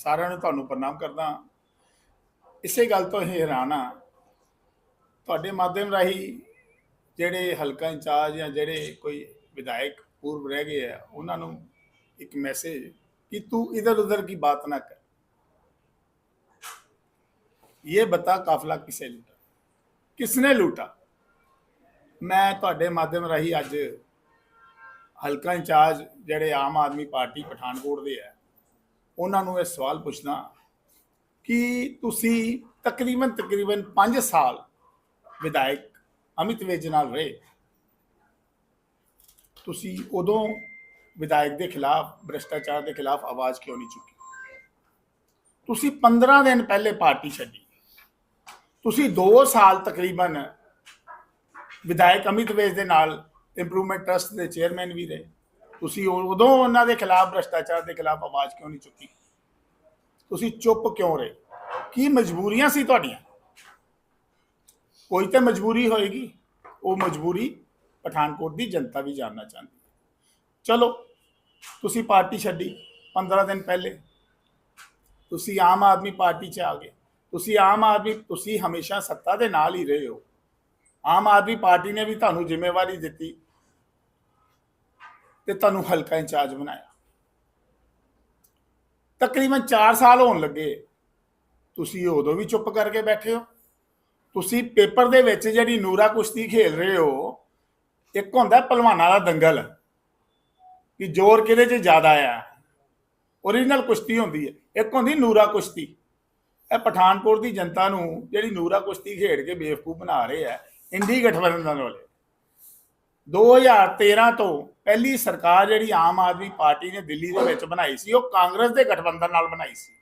ਸਾਰਿਆਂ ਨੂੰ ਤੁਹਾਨੂੰ ਪ੍ਰਣਾਮ ਕਰਦਾ ਇਸੇ ਗੱਲ ਤੋਂ ਹੀ ਹੈਰਾਨ ਆ ਤੁਹਾਡੇ ਮਾਧਿਅਮ ਰਾਹੀਂ ਜਿਹੜੇ ਹਲਕਾ ਇੰਚਾਰਜ ਜਾਂ ਜਿਹੜੇ ਕੋਈ ਵਿਧਾਇਕ ਪੂਰਵ ਰਹਿ ਗਏ ਆ, ਉਹਨਾਂ ਨੂੰ ਇੱਕ ਮੈਸੇਜ ਕਿ ਤੂੰ ਇਧਰ ਉਧਰ ਕੀ ਬਾਤ ਨਾ ਕਰ। ਇਹ ਬਤਾ ਕਾਫਲਾ ਕਿਸੇ ਲੁੱਟਾ ਕਿਸਨੇ ਲੁੱਟਾ ਮੈਂ ਤੁਹਾਡੇ ਮਾਧਿਅਮ ਰਾਹੀਂ ਅੱਜ ਹਲਕਾ ਇੰਚਾਰਜ ਜਿਹੜੇ ਆਮ ਆਦਮੀ ਪਾਰਟੀ ਪਠਾਨਕੋਟ ਦੇ ਆ ਉਹਨਾਂ ਨੂੰ ਇਹ ਸਵਾਲ ਪੁੱਛਣਾ ਕਿ ਤੁਸੀਂ ਤਕਰੀਬਨ ਤਕਰੀਬਨ 5 ਸਾਲ ਵਿਧਾਇਕ ਅਮਿਤ ਵੇਜ ਨਾਲ ਰਹੇ। ਤੁਸੀਂ ਉਦੋਂ ਵਿਧਾਇਕ ਦੇ ਖਿਲਾਫ, ਭ੍ਰਿਸ਼ਟਾਚਾਰ ਦੇ ਖਿਲਾਫ ਆਵਾਜ਼ ਕਿਉਂ ਨਹੀਂ ਚੁੱਕੀ? ਤੁਸੀਂ 15 ਦਿਨ ਪਹਿਲੇ ਪਾਰਟੀ ਛੱਡੀ। ਤੁਸੀਂ 2 ਸਾਲ ਤਕਰੀਬਨ ਵਿਧਾਇਕ ਅਮਿਤ ਵੇਜ ਦੇ ਨਾਲ ਇੰਪਰੂਵਮੈਂਟ ਟਰਸਟ ਦੇ ਚੇਅਰਮੈਨ ਵੀ ਰਹੇ। ਤੁਸੀਂ ਉਦੋਂ ਉਹਨਾਂ ਦੇ ਖਿਲਾਫ ਭ੍ਰਿਸ਼ਟਾਚਾਰ ਦੇ ਖਿਲਾਫ ਆਵਾਜ਼ ਕਿਉਂ ਨਹੀਂ ਚੁੱਕੀ? ਤੁਸੀਂ ਚੁੱਪ ਕਿਉਂ ਰਹੇ? ਕੀ ਮਜਬੂਰੀਆਂ ਸੀ ਤੁਹਾਡੀਆਂ? ਕੋਈ ਤਾਂ ਮਜਬੂਰੀ ਹੋਏਗੀ। ਉਹ ਮਜਬੂਰੀ ਪਠਾਨਕੋਟ ਦੀ ਜਨਤਾ ਵੀ ਜਾਣਨਾ ਚਾਹੁੰਦੀ ਚਲੋ, ਤੁਸੀਂ ਪਾਰਟੀ ਛੱਡੀ 15 ਦਿਨ ਪਹਿਲੇ। ਤੁਸੀਂ ਆਮ ਆਦਮੀ ਪਾਰਟੀ 'ਚ ਆ ਗਏ। ਤੁਸੀਂ ਆਮ ਆਦਮੀ, ਤੁਸੀਂ ਹਮੇਸ਼ਾ ਸੱਤਾ ਦੇ ਨਾਲ ਹੀ ਰਹੇ ਹੋ। ਆਮ ਆਦਮੀ ਪਾਰਟੀ ਨੇ ਵੀ ਤੁਹਾਨੂੰ ਜ਼ਿੰਮੇਵਾਰੀ ਦਿੱਤੀ। ਤੇ ਤੁਹਾਨੂੰ ਹਲਕਾ ਇੰਚਾਰਜ ਬਣਾਇਆ। ਤਕਰੀਬਨ 4 ਸਾਲ ਹੋਣ ਲੱਗੇ। ਤੁਸੀਂ ਉਦੋਂ ਵੀ ਚੁੱਪ ਕਰਕੇ ਬੈਠੇ ਹੋ। ਤੁਸੀਂ ਪੇਪਰ ਦੇ ਵਿੱਚ ਜਿਹੜੀ ਨੂਰਾ ਕੁਸ਼ਤੀ ਖੇਲ ਰਹੇ ਹੋ, ਇੱਕ ਹੁੰਦਾ ਪਹਿਲਵਾਨਾਂ ਦਾ ਦੰਗਲ ਕਿ ਜ਼ੋਰ ਕਿਹਦੇ 'ਚ ਜ਼ਿਆਦਾ ਆ? ਓਰੀਜਨਲ ਕੁਸ਼ਤੀ ਹੁੰਦੀ ਹੈ। ਇੱਕ ਹੁੰਦੀ ਨੂਰਾ ਕੁਸ਼ਤੀ। ਇਹ ਪਠਾਨਕੋਟ ਦੀ ਜਨਤਾ ਨੂੰ ਜਿਹੜੀ ਨੂਰਾ ਕੁਸ਼ਤੀ ਖੇਡ ਕੇ ਬੇਵਕੂਫ ਬਣਾ ਰਹੇ ਆ ਇੰਡੀ ਗਠਬੰਧਨ ਵਾਲੇ। 2013 ਤੋਂ ਪਹਿਲੀ ਸਰਕਾਰ ਜਿਹੜੀ ਆਮ ਆਦਮੀ ਪਾਰਟੀ ਨੇ ਦਿੱਲੀ ਦੇ ਵਿੱਚ ਬਣਾਈ ਸੀ, ਉਹ ਕਾਂਗਰਸ ਦੇ ਗਠਬੰਧਨ ਨਾਲ ਬਣਾਈ ਸੀ।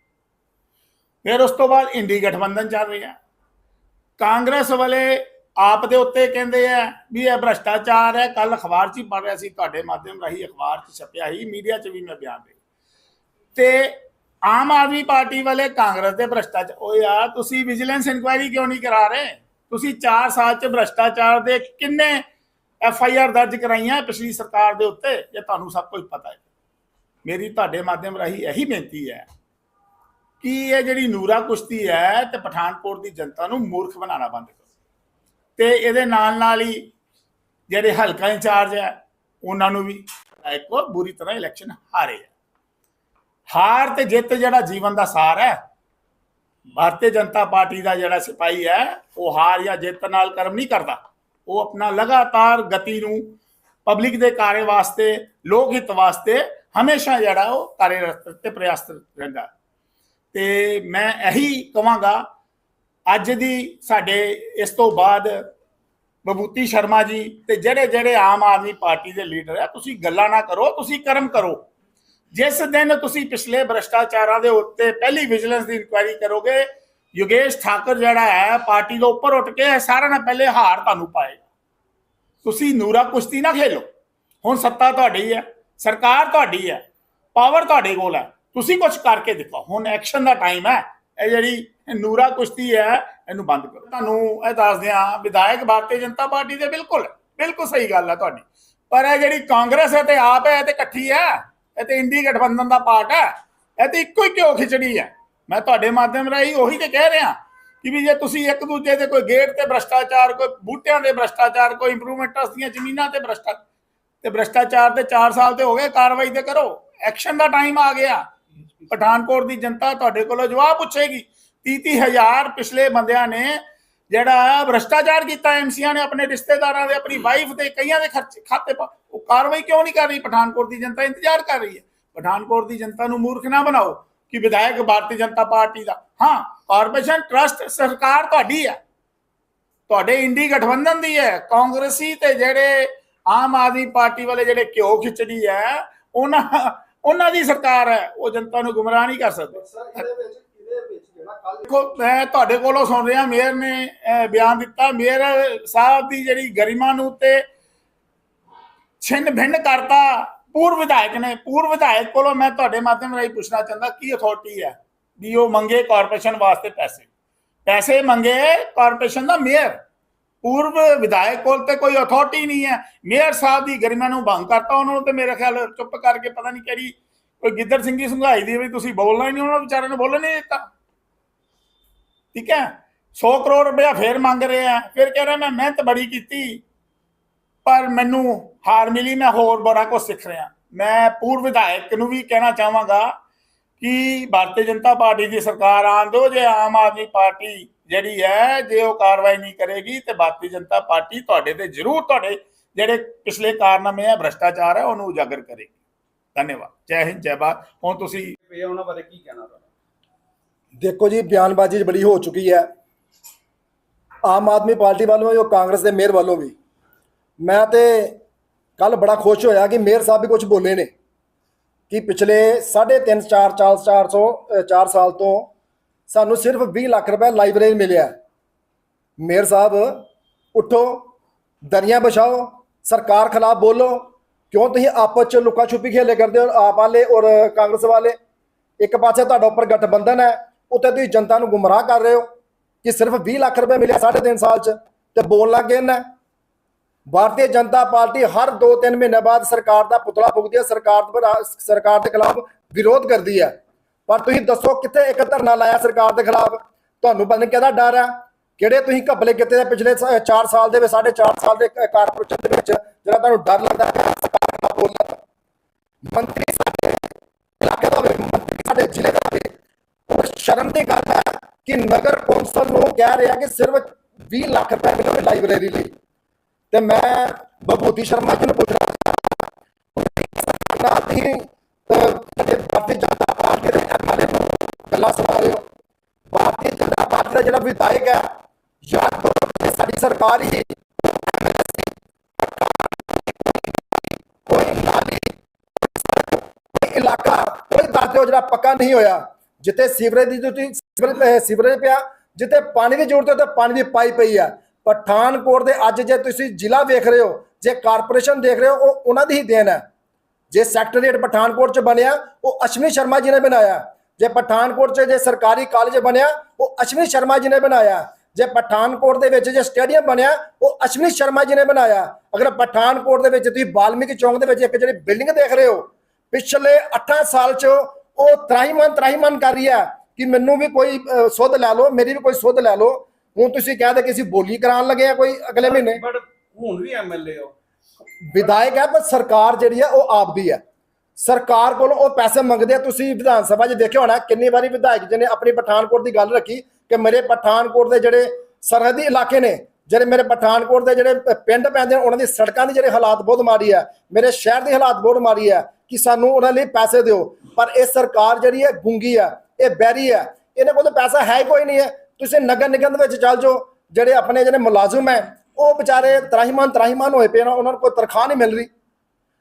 ਫਿਰ ਉਸ ਤੋਂ ਬਾਅਦ ਇੰਡੀ ਗਠਬੰਧਨ ਚੱਲ ਰਿਹਾ। ਕਾਂਗਰਸ ਵਾਲੇ ਆਪ ਦੇ ਉੱਤੇ ਕਹਿੰਦੇ ਆ ਵੀ ਇਹ ਭ੍ਰਸ਼ਟਾਚਾਰ ਹੈ ਕੱਲ ਅਖਬਾਰ 'ਚ ਹੀ ਪੜ ਰਿਹਾ ਸੀ, ਤੁਹਾਡੇ ਮਾਧਿਅਮ ਰਾਹੀਂ ਅਖਬਾਰ 'ਚ ਛਪਿਆ ਹੀ ਮੀਡੀਆ 'ਚ ਵੀ ਮੈਂ ਬਿਆਨ ਦੇ ਤੇ ਆਮ ਆਦਮੀ ਪਾਰਟੀ ਵਾਲੇ ਕਾਂਗਰਸ ਦੇ ਭ੍ਰਸ਼ਟਾਚਾਰ ਓ ਯਾਰ, ਤੁਸੀਂ ਵਿਜੀਲੈਂਸ ਇਨਕੁਆਇਰੀ ਕਿਉਂ ਨਹੀਂ ਕਰਾ ਰਹੇ? ਤੁਸੀਂ 4 ਸਾਲ 'ਚ ਭ੍ਰਸ਼ਟਾਚਾਰ ਦੇ ਕਿੰਨੇ ਐਫ ਆਈ ਆਰ ਦਰਜ ਕਰਾਈਆਂ ਪਿਛਲੀ ਸਰਕਾਰ ਦੇ ਉੱਤੇ ਜੇ ਤੁਹਾਨੂੰ ਸਭ ਕੁਝ ਪਤਾ ਹੈ। ਮੇਰੀ ਤੁਹਾਡੇ ਮਾਧਿਅਮ ਰਾਹੀਂ ਇਹੀ ਬੇਨਤੀ ਹੈ ਕਿ ਇਹ ਜਿਹੜੀ ਨੂਰਾ ਕੁਸ਼ਤੀ ਹੈ ਤੇ ਪਠਾਨਕੋਟ ਦੀ ਜਨਤਾ ਨੂੰ ਮੂਰਖ ਬਣਾਉਣਾ ਬੰਦ ਕਰੋ। ਤੇ ਇਹਦੇ ਨਾਲ ਨਾਲ ਹੀ ਜਿਹੜੇ ਹਲਕਾ ਇੰਚਾਰਜ ਹੈ, ਉਹਨਾਂ ਨੂੰ ਵੀ ਇੱਕ ਬੁਰੀ ਤਰ੍ਹਾਂ ਇਲੈਕਸ਼ਨ ਹਾਰੇ ਹੈ। ਹਾਰ ਤੇ ਜਿੱਤ ਜਿਹੜਾ ਜੀਵਨ ਦਾ ਸਾਰ ਹੈ, ਭਾਰਤੀ ਜਨਤਾ ਪਾਰਟੀ ਦਾ ਜਿਹੜਾ ਸਿਪਾਹੀ ਹੈ, ਉਹ ਹਾਰ ਜਾਂ ਜਿੱਤ ਨਾਲ ਕਰਮ ਨਹੀਂ ਕਰਦਾ। ਉਹ ਆਪਣਾ ਲਗਾਤਾਰ ਗਤੀ ਨੂੰ ਪਬਲਿਕ ਦੇ ਕਾਰੇ ਵਾਸਤੇ, ਲੋਕ ਹਿੱਤ ਵਾਸਤੇ ਹਮੇਸ਼ਾ ਜਿਹੜਾ ਉਹ ਕਾਰਜਰਤ ਤੇ ਪ੍ਰਯਾਸਤ ਰਹਿੰਦਾ। ਤੇ ਮੈਂ ਇਹੀ ਕਵਾਂਗਾ, ਅੱਜ ਦੀ ਸਾਡੇ ਇਸ ਤੋਂ ਬਾਅਦ ਬਬੂਤੀ ਸ਼ਰਮਾ ਜੀ ਤੇ ਜਿਹੜੇ ਜਿਹੜੇ ਆਮ ਆਦਮੀ ਪਾਰਟੀ ਦੇ ਲੀਡਰ ਆ, ਤੁਸੀਂ ਗੱਲਾਂ ਨਾ ਕਰੋ, ਤੁਸੀਂ ਕਰਮ ਕਰੋ। ਜਿਸ ਦਿਨ ਤੁਸੀਂ ਪਿਛਲੇ ਭ੍ਰਸ਼ਟਾਚਾਰਾਂ ਦੇ ਉੱਤੇ ਪਹਿਲੀ ਵਿਜੀਲੈਂਸ ਦੀ ਇਨਕੁਆਇਰੀ ਕਰੋਗੇ ਯੋਗੇਸ਼ ਠਾਕਰ ਜਿਹੜਾ ਹੈ, ਪਾਰਟੀ ਤੋਂ ਉੱਪਰ ਉੱਠ ਕੇ ਸਾਰਿਆਂ ਨਾਲ ਪਹਿਲੇ ਹਾਰ ਤੁਹਾਨੂੰ ਪਾਏ। ਤੁਸੀਂ ਨੂਰਾ ਕੁਸ਼ਤੀ ਨਾ ਖੇਲੋ। ਹੁਣ ਸੱਤਾ ਤੁਹਾਡੀ ਹੈ, ਸਰਕਾਰ ਤੁਹਾਡੀ ਹੈ, ਪਾਵਰ ਤੁਹਾਡੇ ਕੋਲ ਹੈ। ਤੁਸੀਂ ਕੁਝ ਕਰਕੇ ਦਿਖਾਓ। ਹੁਣ ਐਕਸ਼ਨ ਦਾ ਟਾਈਮ ਹੈ। ਇਹ ਜਿਹੜੀ ਨੂਰਾ ਕੁਸ਼ਤੀ ਹੈ, ਇਹਨੂੰ ਬੰਦ ਕਰੋ। ਤੁਹਾਨੂੰ ਇਹ ਦੱਸਦੇ ਆ ਵਿਧਾਇਕ ਭਾਰਤੀ ਜਨਤਾ ਪਾਰਟੀ ਦੇ ਬਿਲਕੁਲ ਬਿਲਕੁਲ ਸਹੀ ਗੱਲ ਹੈ ਤੁਹਾਡੀ। ਪਰ ਇਹ ਜਿਹੜੀ ਕਾਂਗਰਸ ਹੈ ਤੇ ਆਪ ਹੈ, ਇਹ ਤੇ ਇਕੱਠੀ ਹੈ। ਇਹ ਤੇ ਇੰਡੀ ਗਠਬੰਧਨ ਦਾ ਪਾਰਟ ਹੈ। ਇਹ ਤੇ ਇੱਕੋ ਹੀ ਕਿਉਂ ਖਿਚੜੀ ਹੈ। ਮੈਂ ਤੁਹਾਡੇ ਮਾਧਿਅਮ ਰਾਹੀਂ ਉਹੀ ਤੇ ਕਹਿ ਰਿਹਾ ਕਿ ਵੀ ਜੇ ਤੁਸੀਂ ਇੱਕ ਦੂਜੇ ਦੇ ਕੋਈ ਗੇਟ ਤੇ ਭ੍ਰਸ਼ਟਾਚਾਰ, ਕੋਈ ਬੂਟਿਆਂ ਦੇ ਭ੍ਰਸ਼ਟਾਚਾਰ, ਕੋਈ ਇੰਪਰੂਵਮੈਂਟ ਦੀਆਂ ਜ਼ਮੀਨਾਂ ਤੇ ਭ੍ਰਸ਼ਟਾਚਾਰ ਤੇ ਭ੍ਰਸ਼ਟਾਚਾਰ ਦੇ 4 ਸਾਲ ਤੇ ਹੋ ਗਏ, ਕਾਰਵਾਈ ਤੇ ਕਰੋ। ਐਕਸ਼ਨ ਦਾ ਟਾਈਮ ਆ ਗਿਆ। ਪਠਾਨਕੋਟ ਦੀ ਜਨਤਾ ਤੁਹਾਡੇ ਕੋਲੋਂ ਜਵਾਬ ਪੁੱਛੇਗੀ। 30 ਹਜ਼ਾਰ ਪਿਛਲੇ ਬੰਦਿਆਂ ਨੇ ਜਿਹੜਾ ਭ੍ਰਸ਼ਟਾਚਾਰ ਕੀਤਾ ਐਮਸੀਆਂ ਨੇ ਆਪਣੇ ਰਿਸ਼ਤੇਦਾਰਾਂ ਦੇ, ਆਪਣੀ ਵਾਈਫ ਦੇ, ਕਈਆਂ ਦੇ ਖਰਚੇ, ਖਾਤੇ ਪਾ, ਉਹ ਕਾਰਵਾਈ ਕਿਉਂ ਨਹੀਂ ਕਰ ਰਹੀ? ਪਠਾਨਕੋਟ ਦੀ ਜਨਤਾ ਇੰਤਜ਼ਾਰ ਕਰ ਰਹੀ ਹੈ। ਪਠਾਨਕੋਟ ਦੀ ਜਨਤਾ ਨੂੰ ਮੂਰਖ ਨਾ ਬਣਾਓ। ਕਿ ਵਿਧਾਇਕ ਭਾਰਤੀ ਜਨਤਾ ਪਾਰਟੀ ਦਾ। ਹਾਂ ਕਾਰਪੋਰੇਸ਼ਨ ਟਰਸਟ ਸਰਕਾਰ ਤੁਹਾਡੀ ਹੈ ਤੁਹਾਡੇ ਇੰਡੀ ਗਠਬੰਧਨ ਦੀ ਹੈ। ਕਾਂਗਰਸੀ ਤੇ ਜਿਹੜੇ ਆਮ ਆਦਮੀ ਪਾਰਟੀ ਵਾਲੇ ਜਿਹੜੇ ਘਿਓ ਖਿਚੜੀ ਹੈ ਉਹਨਾਂ ਉਹਨਾਂ ਦੀ ਸਰਕਾਰ ਹੈ। ਉਹ ਜਨਤਾ ਨੂੰ ਗੁੰਮਰਾਹ ਨਹੀਂ ਕਰ ਸਕਦੇ। ਦੇਖੋ ਮੈਂ ਤੁਹਾਡੇ ਕੋਲੋਂ ਸੁਣ ਰਿਹਾ ਮੇਅਰ ਨੇ ਬਿਆਨ ਦਿੱਤਾ। ਮੇਅਰ ਸਾਹਿਬ ਦੀ ਜਿਹੜੀ ਗਰਿਮਾ ਨੂੰ ਤੇ ਛਿੰਨ ਭਿੰਨ ਕਰਤਾ। ਪੂਰਵ ਵਿਧਾਇਕ ਨੇ, ਪੂਰਵ ਵਿਧਾਇਕ ਕੋਲੋਂ ਮੈਂ ਤੁਹਾਡੇ ਮਾਧਿਅਮ ਰਾਹੀਂ ਪੁੱਛਣਾ ਚਾਹੁੰਦਾ, ਕੀ ਅਥਾਰਟੀ ਹੈ ਵੀ ਉਹ ਮੰਗੇ ਕਾਰਪੋਰੇਸ਼ਨ ਵਾਸਤੇ ਪੈਸੇ? ਪੈਸੇ ਮੰਗੇ ਕਾਰਪੋਰੇਸ਼ਨ ਦਾ ਮੇਅਰ ਪੂਰਵ ਵਿਧਾਇਕ ਕੋਲ ਤੇ ਕੋਈ ਅਥਾਰਟੀ ਨਹੀਂ ਹੈ। ਮੇਅਰ ਸਾਹਿਬ ਦੀ ਗਰਿਮਾ ਨੂੰ ਭੰਗ ਕਰਤਾ ਉਹਨਾਂ ਨੂੰ ਤੇ ਮੇਰੇ ਖਿਆਲ ਚੁੱਪ ਕਰਕੇ ਪਤਾ ਨਹੀਂ ਕਿਹੜੀ ਕੋਈ ਗਿੱਦੜ ਸਿੰਘੀ ਸੰਘਾਈ ਦੀ ਵੀ ਤੁਸੀਂ ਬੋਲਣਾ ਹੀ ਨਹੀਂ, ਉਹਨਾਂ ਵਿਚਾਰਿਆਂ ਨੂੰ ਬੋਲਣ ਨਹੀਂ ਦਿੱਤਾ। ਠੀਕ ਹੈ? 100 ਕਰੋੜ ਰੁਪਇਆ ਫੇਰ ਮੰਗ ਰਹੇ। ਆ ਫਿਰ ਕਹਿ ਰਿਹਾ, ਮੈਂ ਮਿਹਨਤ ਬੜੀ ਕੀਤੀ। ਪਰ ਮੈਨੂੰ ਹਾਰ ਮਿਲੀ ਮੈਂ ਹੋਰ ਬੜਾ ਕੁਝ ਸਿੱਖ ਰਿਹਾ। ਮੈਂ ਪੂਰਵ ਵਿਧਾਇਕ ਨੂੰ ਵੀ ਕਹਿਣਾ ਚਾਹਾਂਗਾ ਕਿ ਭਾਰਤੀ ਜਨਤਾ ਪਾਰਟੀ ਦੀ ਸਰਕਾਰ ਆਉਣ ਦਿਓ ਜੇ ਆਮ ਆਦਮੀ ਪਾਰਟੀ ਜਿਹੜੀ ਹੈ ਜੇ ਉਹ ਕਾਰਵਾਈ ਨਹੀਂ ਕਰੇਗੀ ਤੇ ਭਾਰਤੀ ਜਨਤਾ ਪਾਰਟੀ ਤੁਹਾਡੇ ਤੇ ਜ਼ਰੂਰ ਤੁਹਾਡੇ ਜਿਹੜੇ ਪਿਛਲੇ ਕਾਰਨਾਮੇ ਆ ਭ੍ਰਸ਼ਟਾਚਾਰ ਹੈ ਉਹਨੂੰ ਉਜਾਗਰ ਕਰੇਗੀ। ਧੰਨਵਾਦ। ਜੈ ਹਿੰਦ ਜੈ ਭਾਰਤ। ਹੁਣ ਤੁਸੀਂ ਇਹ ਉਹਨਾਂ ਬਾਰੇ ਕੀ ਕਹਿਣਾ ਦੇਖੋ ਜੀ ਬਿਆਨਬਾਜ਼ੀ ਬੜੀ ਹੋ ਚੁੱਕੀ ਹੈ। ਆਮ ਆਦਮੀ ਪਾਰਟੀ ਵੱਲੋਂ ਜੋ ਕਾਂਗਰਸ ਦੇ ਮੇਅਰ ਵੱਲੋਂ ਵੀ। ਮੈਂ ਤੇ ਕੱਲ ਬੜਾ ਖੁਸ਼ ਹੋਇਆ ਕਿ ਮੇਅਰ ਸਾਹਿਬ ਵੀ ਕੁਝ ਬੋਲੇ ਨੇ ਕਿ ਪਿਛਲੇ 3.5 4 4 400 4 ਸਾਲ ਤੋਂ ਸਾਨੂੰ ਸਿਰਫ 20 ਲੱਖ ਰੁਪਏ ਲਾਇਬ੍ਰੇਰੀ ਮਿਲਿਆ ਮੇਅਰ ਸਾਹਿਬ, ਉਠੋ, ਦਰੀਆਂ ਵਿਛਾਓ, ਸਰਕਾਰ ਖਿਲਾਫ ਬੋਲੋ, ਕਿਉਂ ਤੁਸੀਂ ਆਪਸ ਚ ਲੁਕਾ ਛੁਪੀ ਖੇਲੇ ਕਰਦੇ ਹੋ, ਆਪ ਵਾਲੇ ਔਰ ਕਾਂਗਰਸ ਵਾਲੇ? ਇੱਕ ਪਾਸੇ ਤੁਹਾਡਾ ਉੱਪਰ ਗਠਬੰਧਨ ਹੈ ਉੱਤੇ ਤੁਸੀਂ ਜਨਤਾ ਨੂੰ ਗੁੰਮਰਾਹ ਕਰ ਰਹੇ ਹੋ ਕਿ ਸਿਰਫ 20 ਲੱਖ ਰੁਪਏ ਮਿਲਿਆ ਸਾਢੇ ਤਿੰਨ ਸਾਲ ਚ ਤੇ ਬੋਲ ਲੱਗ ਗਏ ਨਾ ਭਾਰਤੀ ਜਨਤਾ ਪਾਰਟੀ ਹਰ 2-3 ਮਹੀਨੇ ਬਾਅਦ ਸਰਕਾਰ ਦਾ ਪੁਤਲਾ ਫੂਕਦੀ ਹੈ। ਸਰਕਾਰ ਸਰਕਾਰ ਦੇ ਖਿਲਾਫ ਵਿਰੋਧ ਕਰਦੀ ਹੈ। ਪਰ ਤੁਸੀਂ ਦੱਸੋ ਕਿੱਥੇ ਇੱਕ ਧਰਨਾ ਲਾਇਆ ਸਰਕਾਰ ਦੇ ਖਿਲਾਫ? ਤੁਹਾਨੂੰ ਪਤਾ ਨਹੀਂ ਕਿਹਦਾ ਡਰ ਹੈ ਕਿਹੜੇ ਤੁਸੀਂ ਘਪਲੇ ਕੀਤੇ ਦੇ ਪਿਛਲੇ 4 ਸਾਲ ਦੇ ਵਿੱਚ 4.5 ਸਾਲ ਦੇ ਕਾਰਪੋਰੇਸ਼ਨ ਦੇ ਵਿੱਚ, ਜਿਹੜਾ ਤੁਹਾਨੂੰ ਡਰ ਲੱਗਦਾ ਹੈ ਬੋਲਣ ਮੰਤਰੀ ਸਾਡੇ ਇਲਾਕੇ ਦਾ ਮੰਤਰੀ ਸਾਡੇ ਜ਼ਿਲ੍ਹੇ ਦਾ ਹੋਵੇ। ਸ਼ਰਮ ਦੀ ਗੱਲ ਹੈ ਕਿ ਨਗਰ ਕੌਂਸਲ ਨੂੰ ਕਹਿ ਰਿਹਾ ਕਿ ਸਿਰਫ 20 ਲੱਖ ਰੁਪਏ ਮਿਲਣਗੇ ਲਾਇਬ੍ਰੇਰੀ ਲਈ। ਤੇ ਮੈਂ ਬਭੂਤੀ ਸ਼ਰਮਾ ਜੀ ਨੂੰ ਪੁੱਛਣਾ ਨਾ ਹੀ ਜਿਹੜੇ ਭਾਰਤੀ ਜਨਤਾ ਪਾਰਟੀ ਦੇ ਐਮਐਲਏ ਨੂੰ ਗੱਲਾਂ ਸੁਣਾ ਰਹੇ ਹੋ। ਭਾਰਤੀ ਜਨਤਾ ਪਾਰਟੀ ਦਾ ਜਿਹੜਾ ਵਿਧਾਇਕ ਹੈ ਯਾਦ ਕਰੋ ਸਾਡੀ ਸਰਕਾਰ ਹੀ ਕੋਈ ਨਾਲੀ ਇਲਾਕਾ, ਕੋਈ ਦੱਸ ਦਿਓ ਜਿਹੜਾ ਪੱਕਾ ਨਹੀਂ ਹੋਇਆ। ਜਿੱਥੇ ਸੀਵਰੇਜ ਦੀ ਤੁਸੀਂ ਸੀਵਰੇਜ ਪਿਆ, ਜਿੱਥੇ ਪਾਣੀ ਦੀ ਜ਼ਰੂਰਤ ਹੈ, ਉੱਥੇ ਪਾਣੀ ਦੀ ਪਾਈਪ ਪਈ ਹੈ। ਪਠਾਨਕੋਟ ਦੇ ਅੱਜ ਜੇ ਤੁਸੀਂ ਜ਼ਿਲ੍ਹਾ ਵੇਖ ਰਹੇ ਹੋ ਜੇ ਕਾਰਪੋਰੇਸ਼ਨ ਦੇਖ ਰਹੇ ਹੋ ਉਹ ਉਹਨਾਂ ਦੀ ਹੀ ਦੇਣ ਹੈ। ਜੇ ਸੈਕਟਰੀਏਟ ਪਠਾਨਕੋਟ ਚ ਬਣਿਆ ਉਹ ਅਸ਼ਵਨੀ ਸ਼ਰਮਾ ਜੀ ਨੇ ਬਣਾਇਆ। ਜੇ ਪਠਾਨਕੋਟ ਚ ਜੇ ਸਰਕਾਰੀ ਕਾਲਜ ਬਣਿਆ ਉਹ ਅਸ਼ਵਨੀ ਸ਼ਰਮਾ ਜੀ ਨੇ ਬਣਾਇਆ। ਜੇ ਪਠਾਨਕੋਟ ਦੇ ਵਿੱਚ ਜੇ ਸਟੇਡੀਅਮ ਬਣਿਆ ਉਹ ਅਸ਼ਵਨੀ ਸ਼ਰਮਾ ਜੀ ਨੇ ਬਣਾਇਆ। ਅਗਰ ਪਠਾਨਕੋਟ ਦੇ ਵਿੱਚ ਤੁਸੀਂ ਬਾਲਮੀਕੀ ਚੌਂਕ ਦੇ ਵਿੱਚ ਇੱਕ ਜਿਹੜੀ ਬਿਲਡਿੰਗ ਦੇਖ ਰਹੇ ਹੋ ਪਿਛਲੇ 8 ਸਾਲ ਚ ਉਹ ਤਰਾਈਮਨ ਤਰਾਈਮਨ ਕਰ ਰਹੀ ਹੈ ਕਿ ਮੈਨੂੰ ਵੀ ਕੋਈ ਅਹ, ਸੁੱਧ ਲੈ ਲਓ ਮੇਰੀ ਵੀ ਕੋਈ ਸੁੱਧ ਲੈ ਲਓ। ਹੁਣ ਤੁਸੀਂ ਕਹਦੇ ਕਿ ਅਸੀਂ ਬੋਲੀ ਕਰਾਉਣ ਲੱਗੇ ਆ ਕੋਈ ਅਗਲੇ ਮਹੀਨੇ? ਬਟ ਹੁਣ ਵੀ ਐਮਐਲਏ ਹੋ ਵਿਧਾਇਕ ਹੈ ਪਰ ਸਰਕਾਰ ਜਿਹੜੀ ਹੈ ਉਹ ਆਪ ਦੀ ਹੈ। ਸਰਕਾਰ ਕੋਲੋਂ ਉਹ ਪੈਸੇ ਮੰਗਦੇ ਆ। ਤੁਸੀਂ ਵਿਧਾਨ ਸਭਾ 'ਚ ਦੇਖਿਆ ਹੋਣਾ ਕਿੰਨੀ ਵਾਰੀ ਵਿਧਾਇਕ ਜੀ ਨੇ ਆਪਣੀ ਪਠਾਨਕੋਟ ਦੀ ਗੱਲ ਰੱਖੀ ਕਿ ਮੇਰੇ ਪਠਾਨਕੋਟ ਦੇ ਜਿਹੜੇ ਸਰਹੱਦੀ ਇਲਾਕੇ ਨੇ ਜਿਹੜੇ ਮੇਰੇ ਪਠਾਨਕੋਟ ਦੇ ਜਿਹੜੇ ਪਿੰਡ ਪੈਂਦੇ ਨੇ ਉਹਨਾਂ ਦੀ ਸੜਕਾਂ ਦੀ ਜਿਹੜੇ ਹਾਲਾਤ ਬਹੁਤ ਮਾੜੀ ਹੈ। ਮੇਰੇ ਸ਼ਹਿਰ ਦੀ ਹਾਲਾਤ ਬਹੁਤ ਮਾੜੀ ਹੈ ਕਿ ਸਾਨੂੰ ਉਹਨਾਂ ਲਈ ਪੈਸੇ ਦਿਓ। ਪਰ ਇਹ ਸਰਕਾਰ ਜਿਹੜੀ ਹੈ ਗੁੰਗੀ ਹੈ ਇਹ ਬੈਰੀ ਹੈ। ਇਹਨਾਂ ਕੋਲ ਤਾਂ ਪੈਸਾ ਹੀ ਕੋਈ ਨਹੀਂ ਹੈ। ਤੁਸੀਂ ਨਗਰ ਨਿਗਮ ਦੇ ਵਿੱਚ ਚੱਲ ਜਾਓ, ਜਿਹੜੇ ਆਪਣੇ ਜਿਹੜੇ ਮੁਲਾਜ਼ਮ ਹੈ, ਉਹ ਵਿਚਾਰੇ ਤਰਾਹੀਮਾਨ ਤਰਾਹੀਮਾਨ ਹੋਏ ਪਏ ਨੇ, ਉਹਨਾਂ ਨੂੰ ਕੋਈ ਤਨਖਾਹ ਨਹੀਂ ਮਿਲ ਰਹੀ।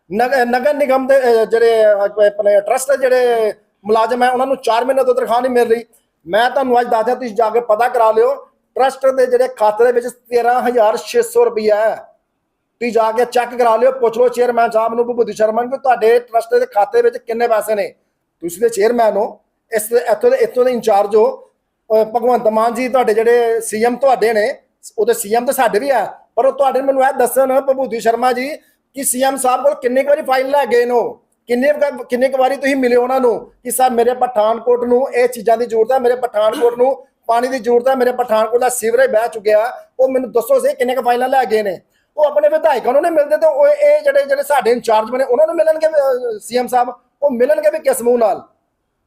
ਨਗਰ ਨਗਰ ਨਿਗਮ ਦੇ ਜਿਹੜੇ ਆਪਣੇ ਟਰਸਟ ਦੇ ਜਿਹੜੇ ਮੁਲਾਜ਼ਮ ਹੈ, ਉਹਨਾਂ ਨੂੰ 4 ਮਹੀਨੇ ਤੋਂ ਤਨਖਾਹ ਨਹੀਂ ਮਿਲ ਰਹੀ। ਮੈਂ ਤੁਹਾਨੂੰ ਅੱਜ ਦੱਸਦਾ ਤੁਸੀਂ ਜਾ ਕੇ ਪਤਾ ਕਰਾ ਲਿਓ ਟਰਸਟ ਦੇ ਜਿਹੜੇ ਖਾਤੇ ਦੇ ਵਿੱਚ 13600 ਰੁਪਇਆ ਹੈ। ਤੁਸੀਂ ਜਾ ਕੇ ਚੈੱਕ ਕਰਾ ਲਿਓ, ਪੁੱਛ ਲਓ ਚੇਅਰਮੈਨ ਸਾਹਿਬ ਨੂੰ, ਭੁਪਤੀ ਸ਼ਰਮਾ ਨੂੰ ਤੁਹਾਡੇ ਟਰਸਟ ਦੇ ਖਾਤੇ ਵਿੱਚ ਕਿੰਨੇ ਪੈਸੇ ਨੇ। ਤੁਸੀਂ ਦੇ ਚੇਅਰਮੈਨ ਹੋ, ਇਸ ਇੱਥੋਂ ਦੇ ਇੱਥੋਂ ਦੇ ਇੰਚਾਰਜ ਹੋ। ਭਗਵੰਤ ਮਾਨ ਜੀ ਤੁਹਾਡੇ ਜਿਹੜੇ ਸੀਐਮ ਤੁਹਾਡੇ ਨੇ, ਉਹਦੇ ਸੀਐਮ ਤਾਂ ਸਾਡੇ ਵੀ ਆ, ਪਰ ਉਹ ਤੁਹਾਡੇ ਮੈਨੂੰ ਇਹ ਦੱਸਣ ਭਭੂਤੀ ਸ਼ਰਮਾ ਜੀ ਕਿ ਸੀਐਮ ਸਾਹਿਬ ਕੋਲ ਕਿੰਨੇ ਕੁ ਵਾਰੀ ਫਾਈਲ ਲੈ ਗਏ ਨੋ ਕਿੰਨੇ ਕੁ- ਕਿੰਨੇ ਕੁ ਵਾਰੀ ਤੁਸੀਂ ਮਿਲੇ ਉਹਨਾਂ ਨੂੰ ਕਿ ਸਾਹਿਬ ਮੇਰੇ ਪਠਾਨਕੋਟ ਨੂੰ ਇਹ ਚੀਜ਼ਾਂ ਦੀ ਜ਼ਰੂਰਤ ਹੈ, ਮੇਰੇ ਪਠਾਨਕੋਟ ਨੂੰ ਪਾਣੀ ਦੀ ਜ਼ਰੂਰਤ ਹੈ, ਮੇਰੇ ਪਠਾਨਕੋਟ ਦਾ ਸੀਵਰੇਜ ਬਹਿ ਚੁੱਕਿਆ, ਉਹ ਮੈਨੂੰ ਦੱਸੋ ਸੇ ਕਿੰਨੇ ਕੁ ਫਾਈਲਾਂ ਲੈ ਗਏ ਨੇ? ਉਹ ਆਪਣੇ ਵਿਧਾਇਕਾਂ ਨੂੰ ਨਹੀਂ ਮਿਲਦੇ ਤੇ ਉਹ ਇਹ ਜਿਹੜੇ ਜਿਹੜੇ ਸਾਡੇ ਇੰਚਾਰਜ ਬਣੇ, ਉਹਨਾਂ ਨੂੰ ਮਿਲਣਗੇ ਸੀਐਮ ਸਾਹਿਬ? ਉਹ ਮਿਲਣਗੇ ਵੀ ਕਿਸ ਮੂੰਹ ਨਾਲ?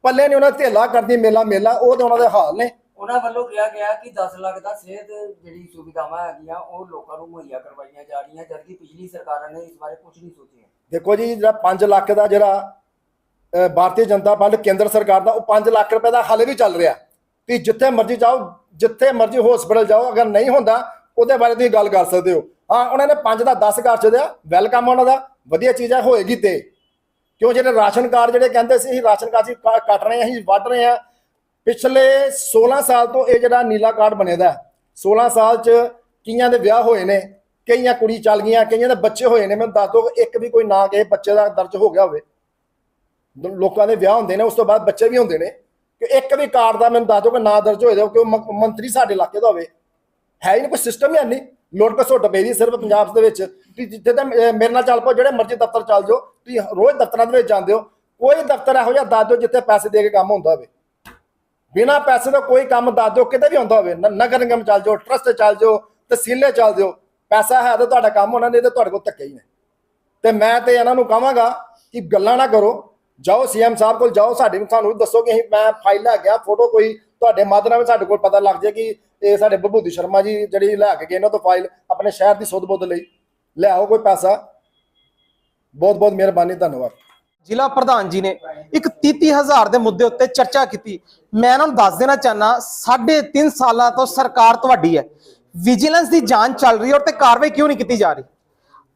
ਪੱਲੇ ਨੇ ਉਹਨਾਂ ਧੇਲਾ ਕਰਦੀ ਮੇਲਾ ਮੇਲਾ ਉਹ ਤੇ ਉਹਨਾਂ ਦੇ ਹਾਲ ਨੇ। ਉਹਨਾਂ ਵੱਲੋਂ ਕਿਹਾ ਗਿਆ ਕਿ 10 ਲੱਖ ਦਾ ਸਿਹਤ ਜਿਹੜੀ ਸੁਵਿਧਾਵਾਂ ਹੈਗੀਆਂ ਉਹ ਲੋਕਾਂ ਨੂੰ ਮੁਹੱਈਆ ਕਰਵਾਈਆਂ ਜਾ ਰਹੀਆਂ ਜਦਕਿ ਪਿਛਲੀ ਸਰਕਾਰਾਂ ਨੇ ਇਸ ਬਾਰੇ ਕੁਝ ਨਹੀਂ ਸੋਚਿਆ। ਦੇਖੋ ਜੀ ਜਿਹੜਾ 5 ਲੱਖ ਦਾ ਜਿਹੜਾ ਭਾਰਤੀ ਜਨਤਾ ਪਾਰਟੀ ਕੇਂਦਰ ਸਰਕਾਰ ਦਾ ਉਹ 5 ਲੱਖ ਰੁਪਏ ਦਾ ਹਾਲੇ ਵੀ ਚੱਲ ਰਿਹਾ। ਤੁਸੀਂ ਜਿੱਥੇ ਮਰਜ਼ੀ ਜਾਓ ਜਿੱਥੇ ਮਰਜ਼ੀ ਹਸਪੀਟਲ ਜਾਓ ਅਗਰ ਨਹੀਂ ਹੁੰਦਾ ਉਹਦੇ ਬਾਰੇ ਤੁਸੀਂ ਗੱਲ ਕਰ ਸਕਦੇ ਹੋ। ਹਾਂ ਉਹਨਾਂ ਨੇ 5 ਦਾ 10 ਕਰ ਛੱਡਿਆ ਵੈਲਕਮ ਉਹਨਾਂ ਦਾ ਵਧੀਆ ਚੀਜ਼ ਹੈ ਹੋਏਗੀ ਤੇ। ਕਿਉਂ ਜਿਹੜੇ ਰਾਸ਼ਨ ਕਾਰਡ ਜਿਹੜੇ ਕਹਿੰਦੇ ਸੀ, ਅਸੀਂ ਰਾਸ਼ਨ ਕਾਰਡ ਅਸੀਂ ਕੱਟ ਰਹੇ ਹਾਂ, ਅਸੀਂ ਵੱਢ ਰਹੇ ਹਾਂ। ਪਿਛਲੇ 16 ਸਾਲ ਤੋਂ ਇਹ ਜਿਹੜਾ ਨੀਲਾ ਕਾਰਡ ਬਣੇਦਾ 16 ਸਾਲ ਚ ਕਈਆਂ ਦੇ ਵਿਆਹ ਹੋਏ ਨੇ, ਕਈਆਂ ਕੁੜੀ ਚੱਲ ਗਈਆਂ, ਕਈਆਂ ਦੇ ਬੱਚੇ ਹੋਏ ਨੇ, ਮੈਨੂੰ ਦੱਸ ਦਿਓ ਕਿ ਇੱਕ ਵੀ ਕੋਈ ਨਾ ਕਿਸੇ ਬੱਚੇ ਦਾ ਦਰਜ ਹੋ ਗਿਆ ਹੋਵੇ। ਲੋਕਾਂ ਦੇ ਵਿਆਹ ਹੁੰਦੇ ਨੇ, ਉਸ ਤੋਂ ਬਾਅਦ ਬੱਚੇ ਵੀ ਹੁੰਦੇ ਨੇ, ਕਿ ਇੱਕ ਵੀ ਕਾਰਡ ਦਾ ਮੈਨੂੰ ਦੱਸ ਦਿਓ ਕਿ ਨਾ ਦਰਜ ਹੋਏ ਦਾ ਕਿ ਉਹ ਮੰਤਰੀ ਸਾਡੇ ਇਲਾਕੇ ਦਾ ਹੋਵੇ। ਹੈ ਹੀ ਨਹੀਂ ਕੋਈ ਸਿਸਟਮ ਹੀ ਨਹੀਂ ਲੋਟ ਘਸੁੱਟ ਪਈ ਸਿਰਫ ਪੰਜਾਬ ਦੇ ਵਿੱਚ। ਤੁਸੀਂ ਜਿੱਥੇ ਤਾਂ ਮੇਰੇ ਨਾਲ ਚੱਲ ਪਾਓ, ਜਿਹੜੇ ਮਰਜ਼ੀ ਦਫ਼ਤਰ ਚੱਲ ਜਾਓ, ਤੁਸੀਂ ਰੋਜ਼ ਦਫ਼ਤਰਾਂ ਦੇ ਵਿੱਚ ਜਾਂਦੇ ਹੋ। ਕੋਈ ਦਫ਼ਤਰ ਇਹੋ ਜਿਹਾ ਦੱਸ ਦਿਓ ਜਿੱਥੇ ਪੈਸੇ ਦੇ ਕੇ ਕੰਮ ਹੁੰਦਾ ਹੋਵੇ। ਬਿਨਾ ਪੈਸੇ ਦਾ ਕੋਈ ਕੰਮ ਦੱਸ ਦਿਓ, ਕਿਤੇ ਵੀ ਹੁੰਦਾ ਹੋਵੇ। ਨਗਰ ਨਿਗਮ ਚੱਲ ਜਾਓ ਟਰਸਟ ਚੱਲ ਜਾਓ, ਤਹਿਸੀਲੇ ਚੱਲ ਜਾਓ, ਪੈਸਾ ਹੈ ਤਾਂ ਤੁਹਾਡਾ ਕੰਮ ਹੋਣਾ ਨਹੀਂ ਤੇ ਤੁਹਾਡੇ ਕੋਲ ਧੱਕੇ ਹੀ ਨੇ। ਤੇ ਮੈਂ ਤੇ ਇਹਨਾਂ ਨੂੰ ਕਹਾਂਗਾ ਕਿ ਗੱਲਾਂ ਨਾ ਕਰੋ। ਜਾਓ ਸੀਐਮ ਸਾਹਿਬ ਕੋਲ ਜਾਓ, ਸਾਡੇ ਨੂੰ ਸਾਨੂੰ ਦੱਸੋ ਕਿ ਅਸੀਂ, ਮੈਂ ਫਾਈਲ ਲੈ ਗਿਆ ਫੋਟੋ ਕੋਈ ਤੁਹਾਡੇ ਮਾਧਿਅਮ ਨਾਲ ਸਾਡੇ ਕੋਲ ਪਤਾ ਲੱਗ ਜਾਏ ਕਿ ਇਹ ਸਾਡੇ ਵਿਭੂਤੀ ਸ਼ਰਮਾ ਜੀ ਜਿਹੜੀ ਲੈ ਕੇ ਗਏ ਨੇ ਤੋਂ ਫਾਈਲ ਆਪਣੇ ਸ਼ਹਿਰ ਦੀ ਸੁੱਧ ਬੁੱਧ ਲਈ ਲਿਆਓ ਕੋਈ ਪੈਸਾ। ਬਹੁਤ ਬਹੁਤ ਮਿਹਰਬਾਨੀ, ਧੰਨਵਾਦ। ਜ਼ਿਲ੍ਹਾ ਪ੍ਰਧਾਨ ਜੀ ਨੇ ਇੱਕ 33000 ਦੇ ਮੁੱਦੇ ਉੱਤੇ ਚਰਚਾ ਕੀਤੀ। ਮੈਂ ਇਹਨਾਂ ਨੂੰ ਦੱਸ ਦੇਣਾ ਚਾਹਨਾ ਸਾਢੇ 3 ਸਾਲਾਂ ਤੋਂ ਸਰਕਾਰ ਤੁਹਾਡੀ ਹੈ। ਵਿਜੀਲੈਂਸ ਦੀ ਜਾਂਚ ਚੱਲ ਰਹੀ ਹੈ ਔਰ ਤੇ ਕਾਰਵਾਈ ਕਿਉਂ ਨਹੀਂ ਕੀਤੀ ਜਾ ਰਹੀ?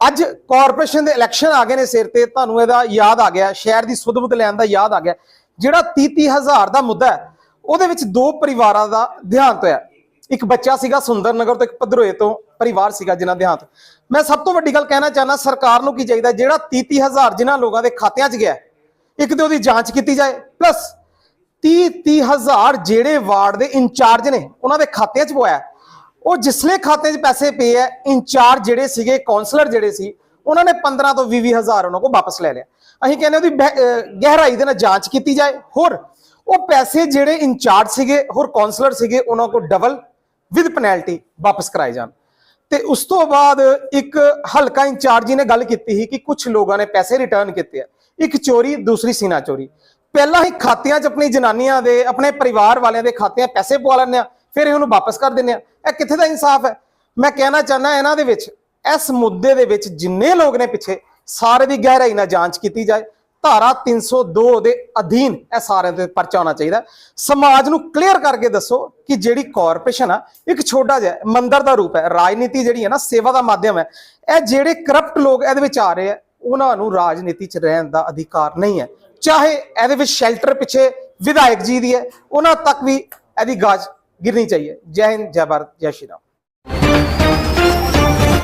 ਅੱਜ ਕਾਰਪੋਰੇਸ਼ਨ ਦੇ ਇਲੈਕਸ਼ਨ ਆ ਗਏ ਨੇ ਸਿਰ ਤੇ, ਤੁਹਾਨੂੰ ਇਹਦਾ ਯਾਦ ਆ ਗਿਆ, ਸ਼ਹਿਰ ਦੀ ਸੁਧ-ਬੁੱਧ ਲੈਣ ਦਾ ਯਾਦ ਆ ਗਿਆ। ਜਿਹੜਾ 33000 ਦਾ ਮੁੱਦਾ ਹੈ ਉਹਦੇ ਵਿੱਚ ਦੋ ਪਰਿਵਾਰਾਂ ਦਾ ਦੇਹਾਂਤ ਹੋਇਆ। ਇੱਕ ਬੱਚਾ ਸੀਗਾ ਸੁੰਦਰ ਨਗਰ ਤੋਂ ਇੱਕ ਭਦਰੋਏ ਤੋਂ ਪਰਿਵਾਰ ਸੀਗਾ ਜਿਨ੍ਹਾਂ ਦੇਹਾਂਤ। ਮੈਂ ਸਭ ਤੋਂ ਵੱਡੀ ਗੱਲ ਕਹਿਣਾ ਚਾਹਨਾ ਸਰਕਾਰ ਨੂੰ ਕੀ ਚਾਹੀਦਾ? ਜਿਹੜਾ 33000 ਜਿਨ੍ਹਾਂ ਲੋਕਾਂ ਦੇ ਖਾਤਿਆਂ 'ਚ ਗਿਆ, ਇੱਕ ਤੇ ਉਹਦੀ ਜਾਂਚ ਕੀਤੀ ਜਾਏ ਪਲੱਸ 30 30000 ਜਿਹੜੇ ਵਾਰਡ ਦੇ ਇੰਚਾਰਜ ਨੇ, ਉਹਨਾਂ ਦੇ ਖਾਤਿਆਂ 'ਚ ਪਵਾਇਆ। ਉਹ ਜਿਸਲੇ ਖਾਤੇ 'ਚ ਪੈਸੇ ਪਏ ਐ ਇੰਚਾਰਜ ਜਿਹੜੇ ਸੀਗੇ ਕਾਉਂਸਲਰ ਜਿਹੜੇ ਸੀ, ਉਹਨਾਂ ਨੇ 15 ਤੋਂ 20 ਹਜ਼ਾਰ ਉਹਨਾਂ ਕੋਲ ਵਾਪਸ ਲੈ ਲਿਆ। ਅਸੀਂ ਕਹਿੰਦੇ ਉਹਦੀ ਬਹਿ- ਗਹਿਰਾਈ ਦੇ ਨਾਲ ਜਾਂਚ ਕੀਤੀ ਜਾਏ। ਹੋਰ ਉਹ ਪੈਸੇ ਜਿਹੜੇ ਇੰਚਾਰਜ ਸੀਗੇ, ਹੋਰ ਕਾਉਂਸਲਰ ਸੀਗੇ, ਉਹਨਾਂ ਕੋਲ ਡਬਲ ਵਿਦ ਪੈਨਲਟੀ ਵਾਪਸ ਕਰਾਏ ਜਾਣ। ਤੇ ਉਸ ਤੋਂ ਬਾਅਦ ਇੱਕ ਹਲਕਾ ਇੰਚਾਰਜ ਜੀ ਨੇ ਗੱਲ ਕੀਤੀ ਸੀ ਕਿ ਕੁਝ ਲੋਕਾਂ ਨੇ ਪੈਸੇ ਰਿਟਰਨ ਕੀਤੇ ਆ। ਇੱਕ ਚੋਰੀ, ਦੂਸਰੀ ਸੀਨਾ ਚੋਰੀ। ਪਹਿਲਾਂ ਹੀ ਖਾਤਿਆਂ 'ਚ ਆਪਣੀ ਜਨਾਨੀਆਂ ਦੇ, ਆਪਣੇ ਪਰਿਵਾਰ ਵਾਲਿਆਂ ਦੇ ਖਾਤਿਆਂ 'ਚ ਪੈਸੇ ਪਵਾ ਲੈਂਦੇ ਆ, ਫਿਰ ਇਹ ਉਹਨੂੰ ਵਾਪਸ ਕਰ ਦਿੰਦੇ ਆ। ਇਹ ਕਿੱਥੇ ਦਾ ਇਨਸਾਫ ਹੈ? ਮੈਂ ਕਹਿਣਾ ਚਾਹੁੰਦਾ ਇਹਨਾਂ ਦੇ ਵਿੱਚ, ਇਸ ਮੁੱਦੇ ਦੇ ਵਿੱਚ ਜਿੰਨੇ ਲੋਕ ਨੇ ਪਿੱਛੇ, ਸਾਰੇ ਦੀ ਗਹਿਰਾਈ ਨਾਲ ਜਾਂਚ ਕੀਤੀ ਜਾਏ। ਧਾਰਾ 302 ਦੇ ਅਧੀਨ ਇਹ ਸਾਰਿਆਂ ਤੇ ਪਰਚਾ ਹੋਣਾ ਚਾਹੀਦਾ ਸਮਾਜ ਨੂੰ ਕਲੀਅਰ ਕਰਕੇ ਦੱਸੋ ਕਿ ਜਿਹੜੀ ਕਾਰਪੋਰੇਸ਼ਨ ਆ, ਇੱਕ ਛੋਟਾ ਜਿਹਾ ਮੰਦਰ ਦਾ ਰੂਪ ਹੈ, ਰਾਜਨੀਤੀ ਜਿਹੜੀ ਹੈ ਨਾ, ਸੇਵਾ ਦਾ ਮਾਧਿਅਮ ਹੈ। ਇਹ ਜਿਹੜੇ ਕਰਪਟ ਲੋਕ ਇਹਦੇ ਵਿੱਚ ਆ ਰਹੇ ਆ, ਉਹਨਾਂ ਨੂੰ ਰਾਜਨੀਤੀ 'ਚ ਰਹਿਣ ਦਾ ਅਧਿਕਾਰ ਨਹੀਂ ਹੈ। ਚਾਹੇ ਇਹਦੇ ਵਿੱਚ ਸ਼ੈਲਟਰ ਪਿੱਛੇ ਵਿਧਾਇਕ ਜੀ ਦੀ ਹੈ, ਉਹਨਾਂ ਤੱਕ ਵੀ ਇਹਦੀ ਗਾਜ ਗਿਰਨੀ ਚਾਹੀਏ। ਜੈ ਹਿੰਦ, ਜੈ ਭਾਰਤ, ਜੈ ਸ਼੍ਰੀ ਰਾਮ।